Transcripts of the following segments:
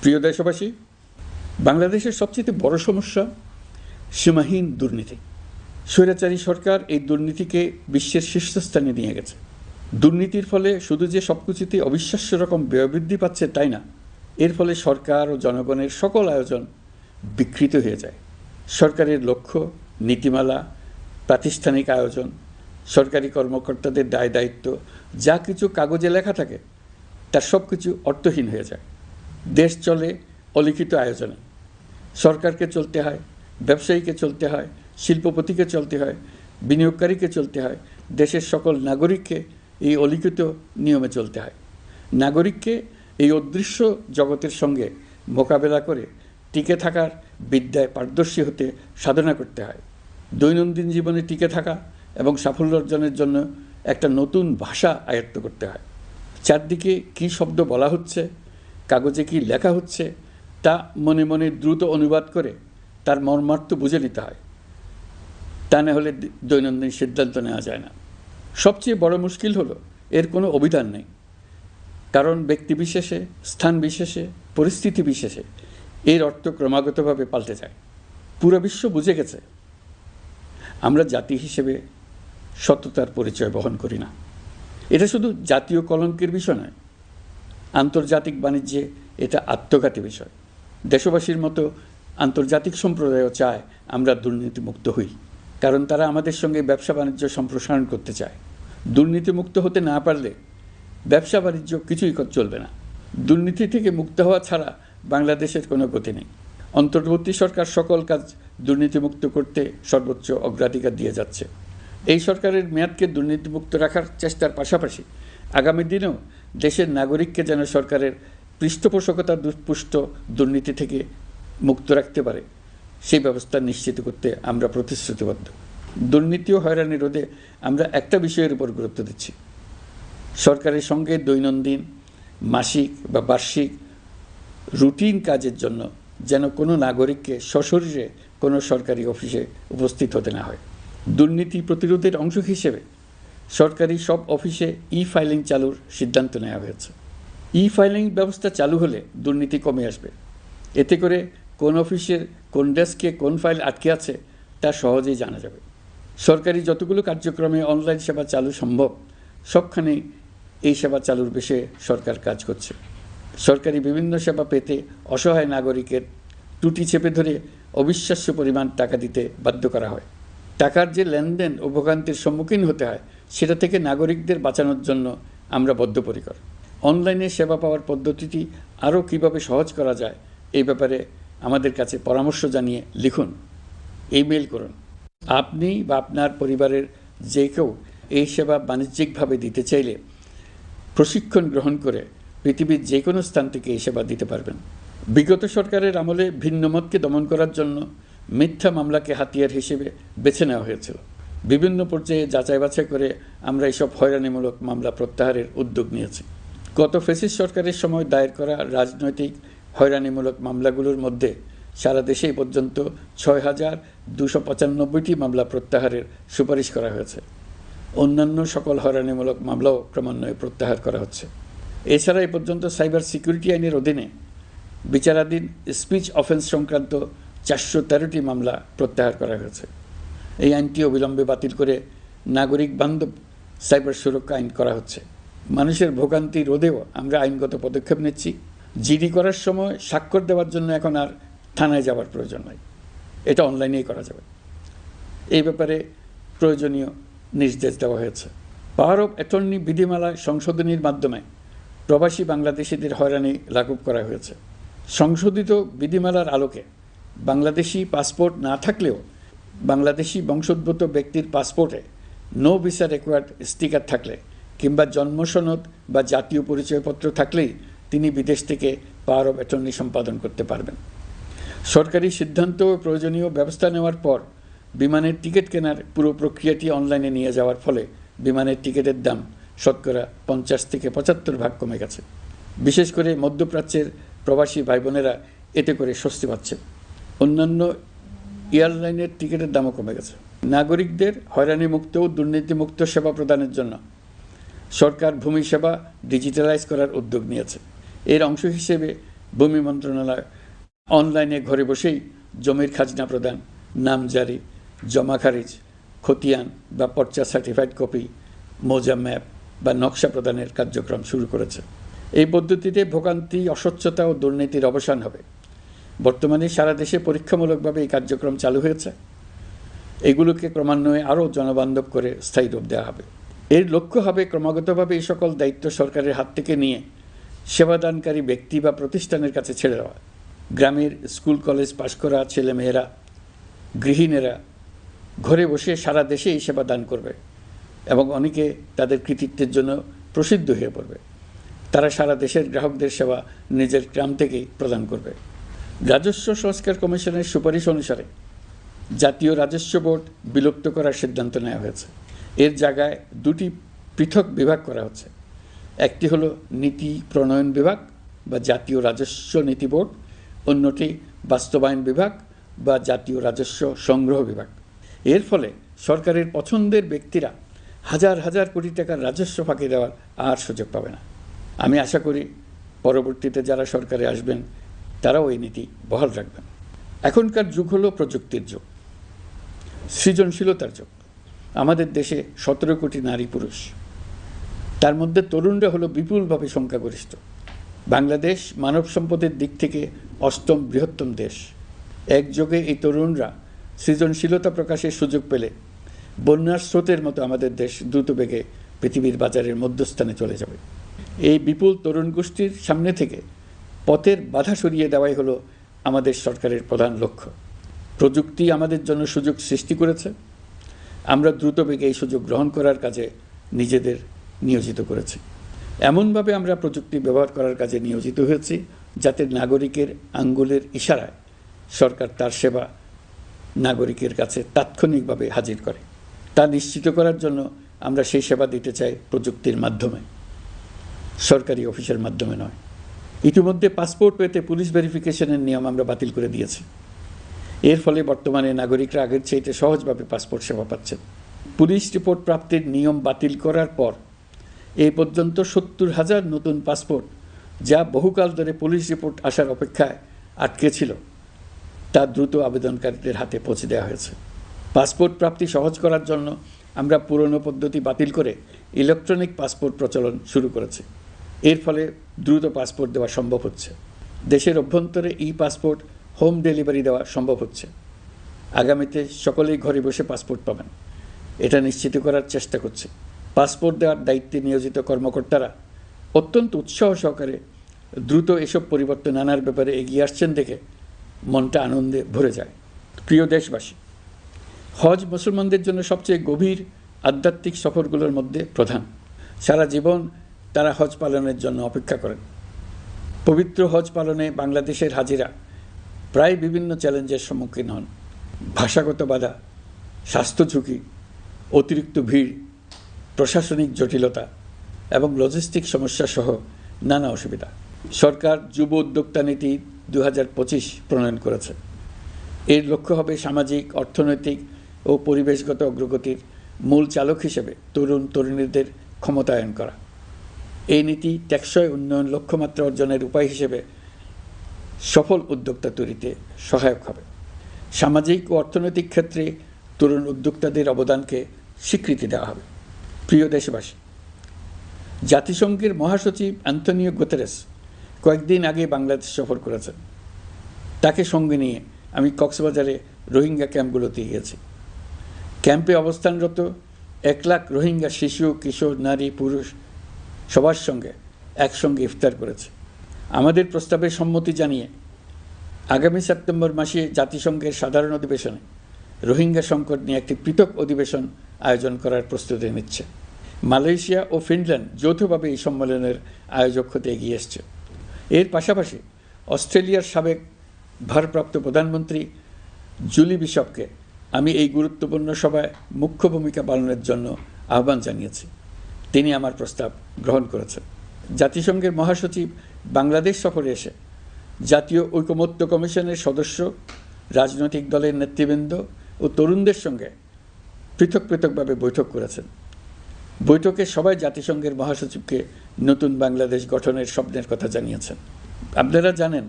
প্রিয় দেশবাসী, বাংলাদেশের সবচেয়ে বড় সমস্যা সীমাহীন দুর্নীতি। স্বৈরাচারী সরকার এই দুর্নীতিকে বিশ্বের শীর্ষস্থানে নিয়ে গেছে। দুর্নীতির ফলে শুধু যে সবকিছুতে অবিশ্বাস্য রকম ব্যয়বৃদ্ধি পাচ্ছে তাই না, এর ফলে সরকার ও জনগণের সকল আয়োজন বিকৃত হয়ে যায়। সরকারের লক্ষ্য, নীতিমালা, প্রাতিষ্ঠানিক আয়োজন, সরকারি কর্মকর্তাদের দায় দায়িত্ব, যা কিছু কাগজে লেখা থাকে, তার সব কিছু অর্থহীন হয়ে যায়। দেশ চলে অলিখিত আয়োজনে। সরকারকে চলতে হয়, ব্যবসায়ীকে চলতে হয়, শিল্পপতিকে চলতে হয়, বিনিয়োগকারীকে চলতে হয়, দেশের সকল নাগরিককে এই অলিখিত নিয়মে চলতে হয়। নাগরিককে এই অদৃশ্য জগতের সঙ্গে মোকাবেলা করে টিকে থাকার বিদ্যায় পারদর্শী হতে সাধনা করতে হয়। দৈনন্দিন জীবনে টিকে থাকা এবং সাফল্য অর্জনের জন্য একটা নতুন ভাষা আয়ত্ত করতে হয়। চারদিকে কী শব্দ বলা হচ্ছে কাগজে কি লেখা হচ্ছে, তা মনে মনে দ্রুত অনুবাদ করে তার মর্মার্থ বুঝে নিতে হয়। তা না হলে দৈনন্দিন সিদ্ধান্ত নেওয়া যায় না। সবচেয়ে বড় মুশকিল হলো, এর কোনো অভিধান নেই। কারণ ব্যক্তি বিশেষে, স্থান বিশেষে, পরিস্থিতি বিশেষে এর অর্থ ক্রমাগতভাবে পাল্টে যায়। পুরো বিশ্ব বুঝে গেছে। আমরা জাতি হিসেবে সততার পরিচয় বহন করি না। এটা শুধু জাতীয় কলঙ্কের বিষয় নয় আন্তর্জাতিক বাণিজ্যে এটা আত্মঘাতী বিষয়। দেশবাসীর মতো আন্তর্জাতিক সম্প্রদায়ও চায় আমরা দুর্নীতিমুক্ত হই, কারণ তারা আমাদের সঙ্গে ব্যবসা বাণিজ্য সম্প্রসারণ করতে চায়। দুর্নীতিমুক্ত হতে না পারলে ব্যবসা বাণিজ্য কিছুই চলবে না। দুর্নীতি থেকে মুক্ত হওয়া ছাড়া বাংলাদেশের কোনো গতি নেই। অন্তর্বর্তী সরকার সকল কাজ দুর্নীতিমুক্ত করতে সর্বোচ্চ অগ্রাধিকার দিয়ে যাচ্ছে। এই সরকারের মেয়াদকে দুর্নীতিমুক্ত রাখার চেষ্টার পাশাপাশি আগামী দিনেও দেশের নাগরিককে যেন সরকারের পৃষ্ঠপোষকতা দুষ্পুষ্ট দুর্নীতি থেকে মুক্ত রাখতে পারে, সেই ব্যবস্থা নিশ্চিত করতে আমরা প্রতিশ্রুতিবদ্ধ। দুর্নীতি ও হয়রানি রোধে আমরা একটা বিষয়ের উপর গুরুত্ব দিচ্ছি। সরকারের সঙ্গে দৈনন্দিন মাসিক বা বার্ষিক রুটিন কাজের জন্য যেন কোনো নাগরিককে সশরীরে কোনো সরকারি অফিসে উপস্থিত হতে না হয়। দুর্নীতি প্রতিরোধের অংশ হিসেবে সরকারি সব অফিসে ই ফাইলিং চালুর সিদ্ধান্ত নেওয়া হয়েছে। ই ফাইলিং ব্যবস্থা চালু হলে দুর্নীতি কমে আসবে। এতে করে কোন অফিসের কোন ডেস্কে কোন ফাইল আটকে আছে তা সহজেই জানা যাবে। সরকারি যতগুলো কার্যক্রমে অনলাইন সেবা চালু সম্ভব সবখানেই এই সেবা চালুর বিষয়ে সরকার কাজ করছে। সরকারি বিভিন্ন সেবা পেতে অসহায় নাগরিকের ত্রুটি চেপে ধরে অবিশ্বাস্য পরিমাণ টাকা দিতে বাধ্য করা হয়। টাকার যে লেনদেন ও ভোগান্তির সম্মুখীন হতে হয় সেটা থেকে নাগরিকদের বাঁচানোর জন্য আমরা বদ্ধপরিকর। অনলাইনে সেবা পাওয়ার পদ্ধতিটি আরও কীভাবে সহজ করা যায়, এই ব্যাপারে আমাদের কাছে পরামর্শ জানিয়ে লিখুন। ইমেল করুন। আপনি বা আপনার পরিবারের যে কেউ এই সেবা বাণিজ্যিকভাবে দিতে চাইলে প্রশিক্ষণ গ্রহণ করে পৃথিবীর যে কোনো স্থান থেকে এই সেবা দিতে পারবেন। বিগত সরকারের আমলে ভিন্নমতকে দমন করার জন্য মিথ্যা মামলাকে হাতিয়ার হিসেবে বেছে নেওয়া হয়েছিল। বিভিন্ন পর্যায়ে যাচাই বাছাই করে আমরা এইসব হয়রানিমূলক মামলা প্রত্যাহারের উদ্যোগ নিয়েছি। গত ফেসিস সরকারের সময় দায়ের করা রাজনৈতিক হয়রানিমূলক মামলাগুলোর মধ্যে সারা দেশেই পর্যন্ত ছয় হাজার দুশো পঁচানব্বইটি মামলা প্রত্যাহারের সুপারিশ করা হয়েছে। অন্যান্য সকল হয়রানিমূলক মামলাও ক্রমান্বয়ে প্রত্যাহার করা হচ্ছে। এছাড়া এ পর্যন্ত সাইবার সিকিউরিটি আইনের অধীনে বিচারাধীন স্পিচ অফেন্স সংক্রান্ত চারশো তেরোটি মামলা প্রত্যাহার করা হয়েছে। এই আইনটি অবিলম্বে বাতিল করে নাগরিক বান্ধব সাইবার সুরক্ষা আইন করা হচ্ছে। মানুষের ভোগান্তি রোধেও আমরা আইনগত পদক্ষেপ নিচ্ছি। জিডি করার সময় স্বাক্ষর দেওয়ার জন্য এখন আর থানায় যাওয়ার প্রয়োজন নয় এটা অনলাইনেই করা যাবে। এই ব্যাপারে প্রয়োজনীয় নির্দেশ দেওয়া হয়েছে। পাওয়ার অফ অ্যাটর্নি বিধিমালা সংশোধনীর মাধ্যমে প্রবাসী বাংলাদেশিদের হয়রানি লাঘব করা হয়েছে। সংশোধিত বিধিমালার আলোকে বাংলাদেশি পাসপোর্ট না থাকলেও বাংলাদেশি বংশোদ্ভূত ব্যক্তির পাসপোর্টে নো ভিসা রেকোয়ার্ড স্টিকার থাকলে কিংবা জন্মসনদ বা জাতীয় পরিচয়পত্র থাকলেই তিনি বিদেশ থেকে পাওয়ার অফ অ্যাটর্নি সম্পাদন করতে পারবেন। সরকারি সিদ্ধান্ত ও প্রয়োজনীয় ব্যবস্থা নেওয়ার পর বিমানের টিকিট কেনার পুরো প্রক্রিয়াটি অনলাইনে নিয়ে যাওয়ার ফলে বিমানের টিকিটের দাম শতকরা পঞ্চাশ থেকে পঁচাত্তর ভাগ কমে গেছে। বিশেষ করে মধ্যপ্রাচ্যের প্রবাসী ভাই বোনেরা এতে করে স্বস্তি পাচ্ছে। অন্যান্য এয়ারলাইনের টিকিটের দামও কমে গেছে। নাগরিকদের হয়রানিমুক্ত ও দুর্নীতিমুক্ত সেবা প্রদানের জন্য সরকার ভূমি সেবা ডিজিটালাইজ করার উদ্যোগ নিয়েছে। এর অংশ হিসেবে ভূমি মন্ত্রণালয় অনলাইনে ঘরে বসেই জমির খাজনা প্রদান, নাম জারি, জমা খারিজ, খতিয়ান বা পর্চা সার্টিফাইড কপি, মোজা ম্যাপ বা নকশা প্রদানের কার্যক্রম শুরু করেছে। এই পদ্ধতিতে ভোগান্তি, অস্বচ্ছতা ও দুর্নীতির অবসান হবে। বর্তমানে সারা দেশে পরীক্ষামূলকভাবে এই কার্যক্রম চালু হয়েছে। এগুলোকে ক্রমান্বয়ে আরও জনবান্ধব করে স্থায়ী রূপ দেওয়া হবে। এর লক্ষ্য হবে ক্রমাগতভাবে এই সকল দায়িত্ব সরকারের হাত থেকে নিয়ে সেবাদানকারী ব্যক্তি বা প্রতিষ্ঠানের কাছে ছেড়ে দেওয়া। গ্রামের স্কুল, কলেজ পাশ করা ছেলেমেয়েরা, গৃহিণীরা ঘরে বসে সারা দেশে এই সেবা দান করবে এবং অনেকে তাদের কৃতিত্বের জন্য প্রসিদ্ধ হয়ে পড়বে। তারা সারা দেশের গ্রাহকদের সেবা নিজের গ্রাম থেকেই প্রদান করবে। রাজস্ব সংস্কার কমিশনের সুপারিশ অনুসারে জাতীয় রাজস্ব বোর্ড বিলুপ্ত করার সিদ্ধান্ত নেওয়া হয়েছে। এর জায়গায় দুটি পৃথক বিভাগ করা হচ্ছে। একটি হলো নীতি প্রণয়ন বিভাগ বা জাতীয় রাজস্ব নীতি বোর্ড, অন্যটি বাস্তবায়ন বিভাগ বা জাতীয় রাজস্ব সংগ্রহ বিভাগ। এর ফলে সরকারের পছন্দের ব্যক্তিরা হাজার হাজার কোটি টাকার রাজস্ব ফাঁকি দেওয়ার আর সুযোগ পাবে না। আমি আশা করি পরবর্তীতে যারা সরকারে আসবেন তারাও এই নীতি বহাল রাখবেন। এখনকার যুগ হলো প্রযুক্তির যুগ। সৃজনশীলতার যুগ। আমাদের দেশে সতেরো কোটি নারী পুরুষ। তার মধ্যে তরুণরা হলো বিপুলভাবে সংখ্যাগরিষ্ঠ। বাংলাদেশ মানব সম্পদের দিক থেকে অষ্টম বৃহত্তম দেশ। একযোগে এই তরুণরা সৃজনশীলতা প্রকাশের সুযোগ পেলে বন্যার স্রোতের মতো আমাদের দেশ দ্রুত বেগে পৃথিবীর বাজারের মধ্যস্থানে চলে যাবে। এই বিপুল তরুণ গোষ্ঠীর সামনে থেকে পথের বাধা সরিয়ে দেওয়াই হলো আমাদের সরকারের প্রধান লক্ষ্য। প্রযুক্তি আমাদের জন্য সুযোগ সৃষ্টি করেছে। আমরা দ্রুত বেগে এই সুযোগ গ্রহণ করার কাজে নিজেদের নিয়োজিত করেছি। এমনভাবে আমরা প্রযুক্তি ব্যবহার করার কাজে নিয়োজিত হয়েছি যাতে নাগরিকের আঙ্গুলের ইশারায় সরকার তার সেবা নাগরিকের কাছে তাৎক্ষণিকভাবে হাজির করে। তা নিশ্চিত করার জন্য আমরা সেই সেবা দিতে চাই প্রযুক্তির মাধ্যমে। সরকারি অফিসের মাধ্যমে নয়। ইতিমধ্যে পাসপোর্ট পেতে পুলিশ ভেরিফিকেশনের নিয়ম আমরা বাতিল করে দিয়েছি। এর ফলে বর্তমানে নাগরিকরা আগের চাইতে সহজভাবে পাসপোর্ট সেবা পাচ্ছেন। পুলিশ রিপোর্ট প্রাপ্তির নিয়ম বাতিল করার পর এই পর্যন্ত সত্তর হাজার নতুন পাসপোর্ট যা বহুকাল ধরে পুলিশ রিপোর্ট আসার অপেক্ষায় আটকে ছিল, তা দ্রুত আবেদনকারীদের হাতে পৌঁছে দেওয়া হয়েছে। পাসপোর্ট প্রাপ্তি সহজ করার জন্য আমরা পুরনো পদ্ধতি বাতিল করে ইলেকট্রনিক পাসপোর্ট প্রচলন শুরু করেছি। এর ফলে দ্রুত পাসপোর্ট দেওয়া সম্ভব হচ্ছে। দেশের অভ্যন্তরে ই পাসপোর্ট, হোম ডেলিভারি দেওয়া সম্ভব হচ্ছে। আগামীতে সকলেই ঘরে বসে পাসপোর্ট পাবেন। এটা নিশ্চিত করার চেষ্টা করছে। পাসপোর্ট দেওয়ার দায়িত্বে নিয়োজিত কর্মকর্তারা অত্যন্ত উৎসাহ সহকারে দ্রুত এসব পরিবর্তন আনার ব্যাপারে এগিয়ে আসছেন দেখে মনটা আনন্দে ভরে যায়। প্রিয় দেশবাসী, হজ মুসলমানদের জন্য সবচেয়ে গভীর আধ্যাত্মিক সফরগুলোর মধ্যে প্রধান। সারা জীবন তারা হজ পালনের জন্য অপেক্ষা করেন। পবিত্র হজ পালনে বাংলাদেশের হাজিরা প্রায় বিভিন্ন চ্যালেঞ্জের সম্মুখীন হন। ভাষাগত বাধা, স্বাস্থ্য ঝুঁকি, অতিরিক্ত ভিড়, প্রশাসনিক জটিলতা এবং লজিস্টিক সমস্যা সহ নানা অসুবিধা। সরকার যুব উদ্যোক্তা নীতি দু হাজার পঁচিশ প্রণয়ন করেছে। এর লক্ষ্য হবে সামাজিক, অর্থনৈতিক ও পরিবেশগত অগ্রগতির মূল চালক হিসেবে তরুণ তরুণীদের ক্ষমতায়ন করা। এই নীতি টেকসই উন্নয়ন লক্ষ্যমাত্রা অর্জনের উপায় হিসেবে সফল উদ্যোক্তা তৈরিতে সহায়ক হবে। সামাজিক ও অর্থনৈতিক ক্ষেত্রে তরুণ উদ্যোক্তাদের অবদানকে স্বীকৃতি দেওয়া হবে। প্রিয় দেশবাসী, জাতিসংঘের মহাসচিব অ্যান্থনিও গোতেরেস কয়েকদিন আগে বাংলাদেশ সফর করেছেন। তাকে সঙ্গে নিয়ে আমি কক্সবাজারে রোহিঙ্গা ক্যাম্পগুলোতে গিয়েছি। ক্যাম্পে অবস্থানরত এক লাখ রোহিঙ্গা শিশু, কিশোর, নারী, পুরুষ সবার সঙ্গে একসঙ্গে ইফতার করেছে। আমাদের প্রস্তাবে সম্মতি জানিয়ে আগামী সেপ্টেম্বর মাসে জাতিসংঘের সাধারণ অধিবেশনে রোহিঙ্গা সংকট নিয়ে একটি পৃথক অধিবেশন আয়োজন করার প্রস্তুতি নিচ্ছে। মালয়েশিয়া ও ফিনল্যান্ড যৌথভাবে এই সম্মেলনের আয়োজক হতে এগিয়ে এসছে। এর পাশাপাশি অস্ট্রেলিয়ার সাবেক ভারপ্রাপ্ত প্রধানমন্ত্রী জুলি বিশপকে আমি এই গুরুত্বপূর্ণ সভায় মুখ্য ভূমিকা পালনের জন্য আহ্বান জানিয়েছি। তিনি আমার প্রস্তাব গ্রহণ করেছেন। জাতিসংঘের মহাসচিব বাংলাদেশ সফরে এসে জাতীয় ঐকমত্য কমিশনের সদস্য, রাজনৈতিক দলের নেতৃবৃন্দ ও তরুণদের সঙ্গে পৃথক পৃথকভাবে বৈঠক করেছেন। বৈঠকে সবাই জাতিসংঘের মহাসচিবকে নতুন বাংলাদেশ গঠনের স্বপ্নের কথা জানিয়েছেন। আপনারা জানেন,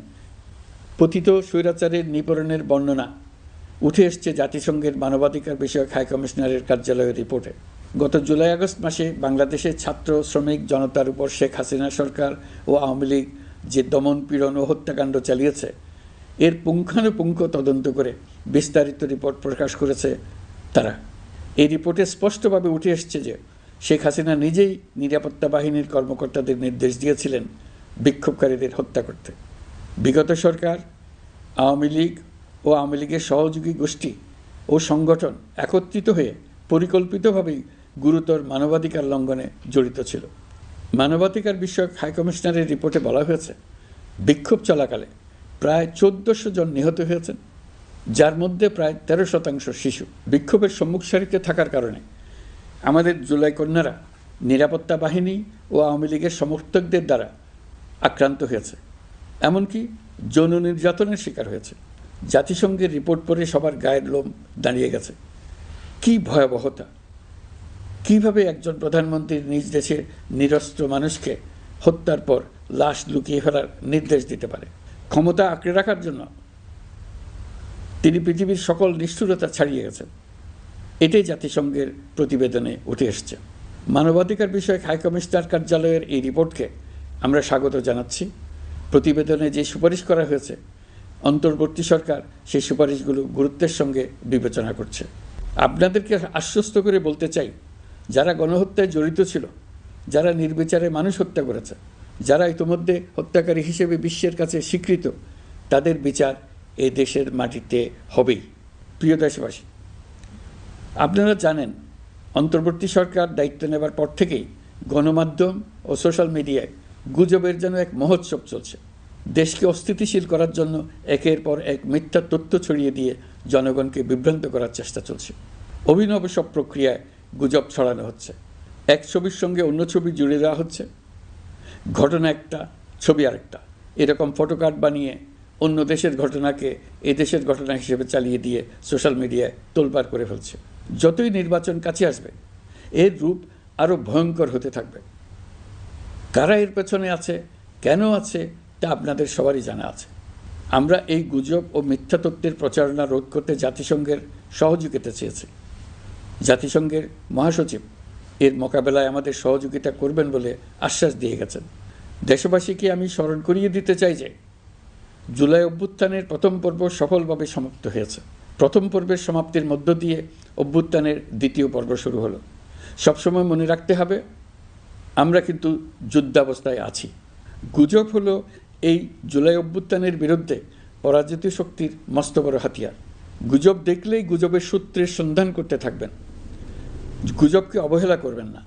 পতিত স্বৈরাচারের নিপরণের বর্ণনা উঠে এসছে জাতিসংঘের মানবাধিকার বিষয়ক হাই কমিশনারের কার্যালয়ের রিপোর্টে। গত জুলাই আগস্ট মাসে বাংলাদেশের ছাত্র, শ্রমিক, জনতার উপর শেখ হাসিনা সরকার ও আওয়ামী লীগ যে দমন পীড়ন ও হত্যাকাণ্ড চালিয়েছে, এর পুঙ্খানুপুঙ্খ তদন্ত করে বিস্তারিত রিপোর্ট প্রকাশ করেছে তারা। এই রিপোর্টে স্পষ্টভাবে উঠে এসছে যে শেখ হাসিনা নিজেই নিরাপত্তা বাহিনীর কর্মকর্তাদের নির্দেশ দিয়েছিলেন বিক্ষোভকারীদের হত্যা করতে। বিগত সরকার, আওয়ামী লীগ ও আওয়ামী লীগের সহযোগী গোষ্ঠী ও সংগঠন একত্রিত হয়ে পরিকল্পিতভাবেই গুরুতর মানবাধিকার লঙ্ঘনে জড়িত ছিল। মানবাধিকার বিষয়ক হাইকমিশনারের রিপোর্টে বলা হয়েছে, বিক্ষোভ চলাকালে প্রায় চোদ্দশো জন নিহত হয়েছেন, যার মধ্যে প্রায় তেরো শতাংশ শিশু। বিক্ষোভের সম্মুখ সারিতে থাকার কারণে আমাদের জুলাই কন্যারা নিরাপত্তা বাহিনী ও আওয়ামী লীগের সমর্থকদের দ্বারা আক্রান্ত হয়েছে। এমনকি যৌন নির্যাতনের শিকার হয়েছে। জাতিসংঘের রিপোর্ট পড়ে সবার গায়ের লোম দাঁড়িয়ে গেছে। কি ভয়াবহতা! কীভাবে একজন প্রধানমন্ত্রী নিজ দেশের নিরস্ত্র মানুষকে হত্যার পর লাশ লুকিয়ে ফেলার নির্দেশ দিতে পারে? ক্ষমতা আঁকড়ে রাখার জন্য তিনি পৃথিবীর সকল নিষ্ঠুরতা ছাড়িয়ে গেছেন। এটাই জাতিসংঘের প্রতিবেদনে উঠে এসছে। মানবাধিকার বিষয়ক হাইকমিশনার কার্যালয়ের এই রিপোর্টকে আমরা স্বাগত জানাচ্ছি। প্রতিবেদনে যে সুপারিশ করা হয়েছে, অন্তর্বর্তী সরকার সেই সুপারিশগুলো গুরুত্বের সঙ্গে বিবেচনা করছে। আপনাদেরকে আশ্বস্ত করে বলতে চাই যারা গণহত্যায় জড়িত ছিল, যারা নির্বিচারে মানুষ হত্যা করেছে, যারা ইতোমধ্যে হত্যাকারী হিসেবে বিশ্বের কাছে স্বীকৃত, তাদের বিচার এ দেশের মাটিতে হবেই। প্রিয় দেশবাসী, আপনারা জানেন, অন্তর্বর্তী সরকার দায়িত্ব নেবার পর থেকেই গণমাধ্যম ও সোশ্যাল মিডিয়ায় গুজবের যেন এক মহোৎসব চলছে। দেশকে অস্থিতিশীল করার জন্য একের পর এক মিথ্যা তথ্য ছড়িয়ে দিয়ে জনগণকে বিভ্রান্ত করার চেষ্টা চলছে। অভিনব সব প্রক্রিয়ায় গুজব ছড়ানো হচ্ছে। এক ছবির সঙ্গে অন্য ছবি জুড়ে দেওয়া হচ্ছে। ঘটনা একটা, ছবি আরেকটা। এরকম ফটোকার্ড বানিয়ে অন্য দেশের ঘটনাকে এ দেশের ঘটনা হিসেবে চালিয়ে দিয়ে সোশ্যাল মিডিয়ায় তোলপাড় করে ফেলছে। যতই নির্বাচন কাছে আসবে, এর রূপ আরও ভয়ঙ্কর হতে থাকবে। কারা এর পেছনে আছে, কেন আছে, তা আপনাদের সবারই জানা আছে। আমরা এই গুজব ও মিথ্যা তত্ত্বের প্রচারণা রোধ করতে জাতিসংঘের সহযোগিতা চেয়েছি। জাতিসংঘের মহাসচিব এর মোকাবেলায় আমাদের সহযোগিতা করবেন বলে আশ্বাস দিয়ে গেছেন। দেশবাসীকে আমি স্মরণ করিয়ে দিতে চাই যে, জুলাই অভ্যুত্থানের প্রথম পর্ব সফলভাবে সমাপ্ত হয়েছে। প্রথম পর্বের সমাপ্তির মধ্য দিয়ে অভ্যুত্থানের দ্বিতীয় পর্ব শুরু হলো। সবসময় মনে রাখতে হবে, আমরা কিন্তু যুদ্ধাবস্থায় আছি। গুজব হলো এই জুলাই অভ্যুত্থানের বিরুদ্ধে পরাজিত শক্তির মস্ত বড় হাতিয়ার। গুজব দেখলেই গুজবের সূত্রের সন্ধান করতে থাকবেন। গুজবকে অবহেলা করবেন না।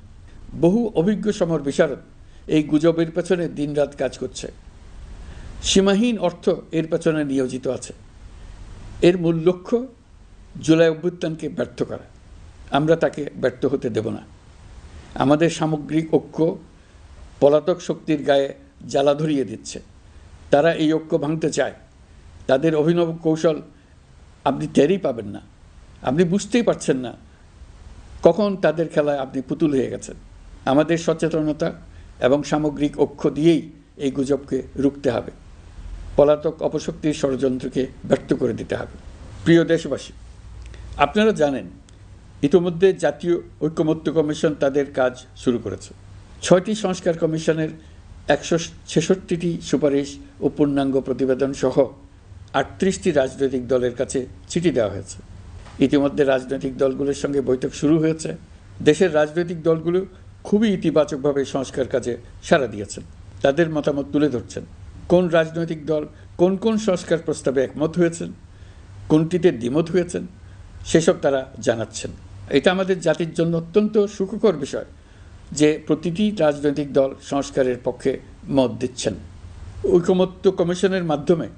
বহু অভিজ্ঞ সমর বিশারদ এই গুজবের পেছনে দিনরাত কাজ করছে। সীমাহীন অর্থ এর পেছনে নিয়োজিত আছে। এর মূল লক্ষ্য জুলাই অভ্যুত্থানকে ব্যর্থ করা। আমরা তাকে ব্যর্থ হতে দেব না। আমাদের সামগ্রিক ঐক্য পলাতক শক্তির গায়ে জ্বালা ধরিয়ে দিচ্ছে। তারা এই ঐক্য ভাঙতে চায়। তাদের অভিনব কৌশল আপনি টেরই পাবেন না। আপনি বুঝতেই পারছেন না কখন তাদের খেলায় আপনি পুতুল হয়ে গেছেন? আমাদের সচেতনতা এবং সামগ্রিক অক্ষ দিয়েই এই গুজবকে রুখতে হবে। পলাতক অপশক্তির ষড়যন্ত্রকে ব্যর্থ করে দিতে হবে। প্রিয় দেশবাসী, আপনারা জানেন, ইতোমধ্যে জাতীয় ঐক্যমত্য কমিশন তাদের কাজ শুরু করেছে। ছয়টি সংস্কার কমিশনের একশো ছেষট্টিটি সুপারিশ ও পূর্ণাঙ্গ প্রতিবেদন সহ আটত্রিশটি রাজনৈতিক দলের কাছে চিঠি দেওয়া হয়েছে। ইতিমধ্যে রাজনৈতিক দলগুলোর সঙ্গে বৈঠক শুরু হয়েছে। দেশের রাজনৈতিক দলগুলো খুবই ইতিবাচকভাবে সংস্কার কাজে সাড়া দিয়েছেন। তাদের মতামত তুলে ধরছেন। কোন রাজনৈতিক দল কোন কোন সংস্কার প্রস্তাবে একমত হয়েছেন? কোনটিতে দ্বিমত হয়েছেন? সেসব তারা জানাচ্ছেন। এটা আমাদের জাতির জন্য অত্যন্ত সুখকর বিষয় যে প্রতিটি রাজনৈতিক দল সংস্কারের পক্ষে মত দিচ্ছেন। ঐকমত্য কমিশনের মাধ্যমে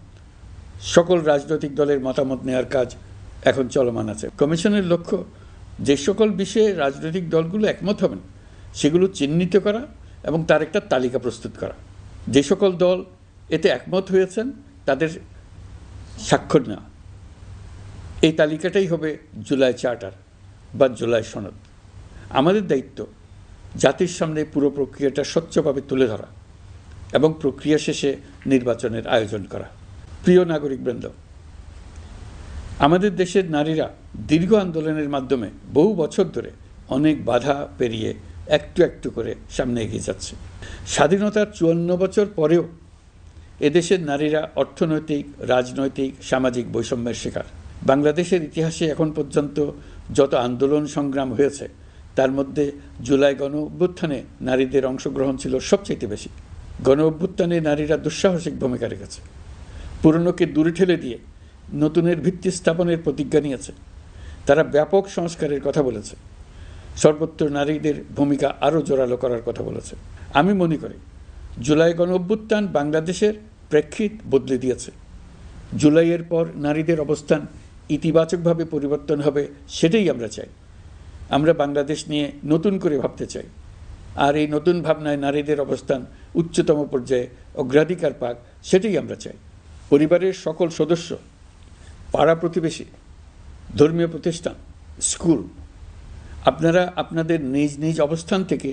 সকল রাজনৈতিক দলের মতামত নেওয়ার কাজ এখন চলমান আছে। কমিশনের লক্ষ্য যে সকল বিষয়ে রাজনৈতিক দলগুলো একমত হবেন, সেগুলো চিহ্নিত করা এবং তার একটা তালিকা প্রস্তুত করা। যে সকল দল এতে একমত হয়েছেন, তাদের স্বাক্ষর নেওয়া। এই তালিকাটাই হবে জুলাই চার্টার বা জুলাই সনদ। আমাদের দায়িত্ব জাতির সামনে পুরো প্রক্রিয়াটা স্বচ্ছভাবে তুলে ধরা এবং প্রক্রিয়া শেষে নির্বাচনের আয়োজন করা। প্রিয় নাগরিকবৃন্দ আমাদের দেশের নারীরা দীর্ঘ আন্দোলনের মাধ্যমে বহু বছর ধরে অনেক বাধা পেরিয়ে একটু একটু করে সামনে এগিয়ে যাচ্ছে। স্বাধীনতার চুয়ান্ন বছর পরেও এদেশের নারীরা অর্থনৈতিক, রাজনৈতিক, সামাজিক বৈষম্যের শিকার। বাংলাদেশের ইতিহাসে এখন পর্যন্ত যত আন্দোলন সংগ্রাম হয়েছে, তার মধ্যে জুলাই গণ অভ্যুত্থানে নারীদের অংশগ্রহণ ছিল সবচেয়ে বেশি। গণ অভ্যুত্থানে নারীরা দুঃসাহসিক ভূমিকা রেখেছে। পুরনোকে দূরে ঠেলে দিয়ে নতুনের ভিত্তি স্থাপনের প্রতিজ্ঞা নিয়েছে। তারা ব্যাপক সংস্কারের কথা বলেছে। সর্বত্র নারীদের ভূমিকা আরও জোরালো করার কথা বলেছে। আমি মনে করি, জুলাই গণ অভ্যুত্থান বাংলাদেশের প্রেক্ষিত বদলে দিয়েছে। জুলাইয়ের পর নারীদের অবস্থান ইতিবাচকভাবে পরিবর্তন হবে সেটাই আমরা চাই। আমরা বাংলাদেশ নিয়ে নতুন করে ভাবতে চাই। আর এই নতুন ভাবনায় নারীদের অবস্থান উচ্চতম পর্যায়ে অগ্রাধিকার পাক সেটাই আমরা চাই। পরিবারের সকল সদস্য পাড়া প্রতিবেশী, ধর্মীয় প্রতিষ্ঠান, স্কুল, আপনারা আপনাদের নিজ নিজ অবস্থান থেকে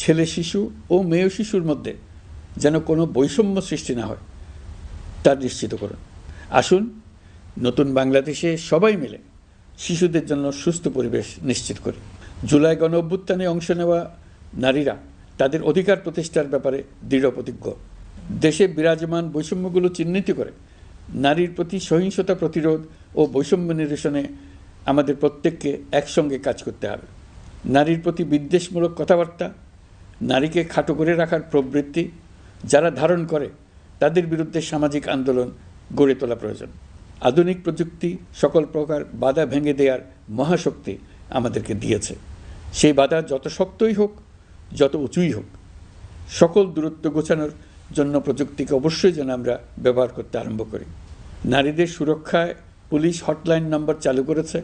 ছেলে শিশু ও মেয়ে শিশুর মধ্যে যেন কোনো বৈষম্য সৃষ্টি না হয়, তা নিশ্চিত করুন। আসুন, নতুন বাংলাদেশে সবাই মিলে শিশুদের জন্য সুস্থ পরিবেশ নিশ্চিত করি। জুলাই গণ অভ্যুত্থানে অংশ নেওয়া নারীরা তাদের অধিকার প্রতিষ্ঠার ব্যাপারে দৃঢ় প্রতিজ্ঞ। দেশে বিরাজমান বৈষম্যগুলো চিহ্নিত করে নারীর প্রতি সহিংসতা প্রতিরোধ ও বৈষম্য নিরসনে আমাদের প্রত্যেককে একসঙ্গে কাজ করতে হবে। নারীর প্রতি বিদ্বেষমূলক কথাবার্তা, নারীকে খাটো করে রাখার প্রবৃত্তি, যারা ধারণ করে, তাদের বিরুদ্ধে সামাজিক আন্দোলন গড়ে তোলা প্রয়োজন। আধুনিক প্রযুক্তি সকল প্রকার বাধা ভেঙে দেওয়ার মহাশক্তি আমাদেরকে দিয়েছে। সেই বাধা যত শক্তই হোক, যত উঁচুই হোক, সকল দূরত্ব গোছানোর জন্য প্রযুক্তিকে অবশ্যই যেন আমরা ব্যবহার করতে আরম্ভ করি। নারীদের সুরক্ষায় পুলিশ হটলাইন নম্বর চালু করেছে।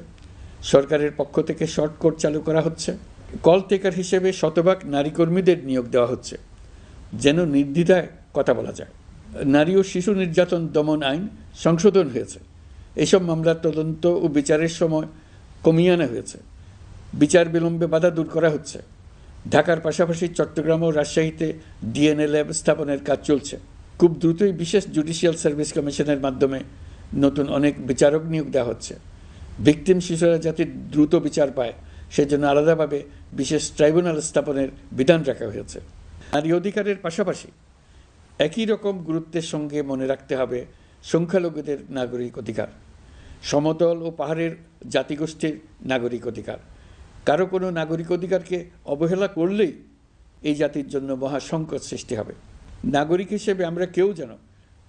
সরকারের পক্ষ থেকে শর্ট চালু করা হচ্ছে। কল টেকার হিসেবে শতভাগ নারী কর্মীদের নিয়োগ দেওয়া হচ্ছে। যেন নির্দ্বিধায় কথা বলা যায়। নারী ও শিশু নির্যাতন দমন আইন সংশোধন হয়েছে। এসব মামলার তদন্ত ও বিচারের সময় কমিয়ে আনা হয়েছে। বিচার বিলম্বে বাধা দূর করা হচ্ছে। ঢাকার পাশাপাশি চট্টগ্রাম ও রাজশাহীতে ডিএনএ ল্যাব স্থাপনের কাজ চলছে। খুব দ্রুতই বিশেষ জুডিশিয়াল সার্ভিস কমিশনের মাধ্যমে নতুন অনেক বিচারক নিয়োগ দেওয়া হচ্ছে। ভিকটিম শিশুরা যাতে দ্রুত বিচার পায়, সেজন্য আলাদাভাবে বিশেষ ট্রাইব্যুনাল স্থাপনের বিধান রাখা হয়েছে। নারী অধিকারের পাশাপাশি একই রকম গুরুত্বের সঙ্গে মনে রাখতে হবে সংখ্যালঘুদের নাগরিক অধিকার, সমতল ও পাহাড়ের জাতিগোষ্ঠীর নাগরিক অধিকার। কারও কোনো নাগরিক অধিকারকে অবহেলা করলেই এই জাতির জন্য মহা সংকট সৃষ্টি হবে। নাগরিক হিসেবে আমরা কেউ যেন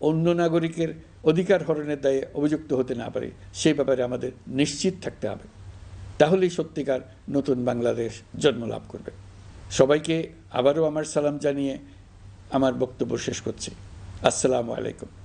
অন্য নাগরিকের অধিকার হরণের দায়ে অভিযুক্ত হতে না পারি, সেই ব্যাপারে আমাদের নিশ্চিত থাকতে হবে। তাহলেই সত্যিকার নতুন বাংলাদেশ জন্ম লাভ করবে। সবাইকে আবারও আমার সালাম জানিয়ে আমার বক্তব্য শেষ করছি। আসসালামু আলাইকুম।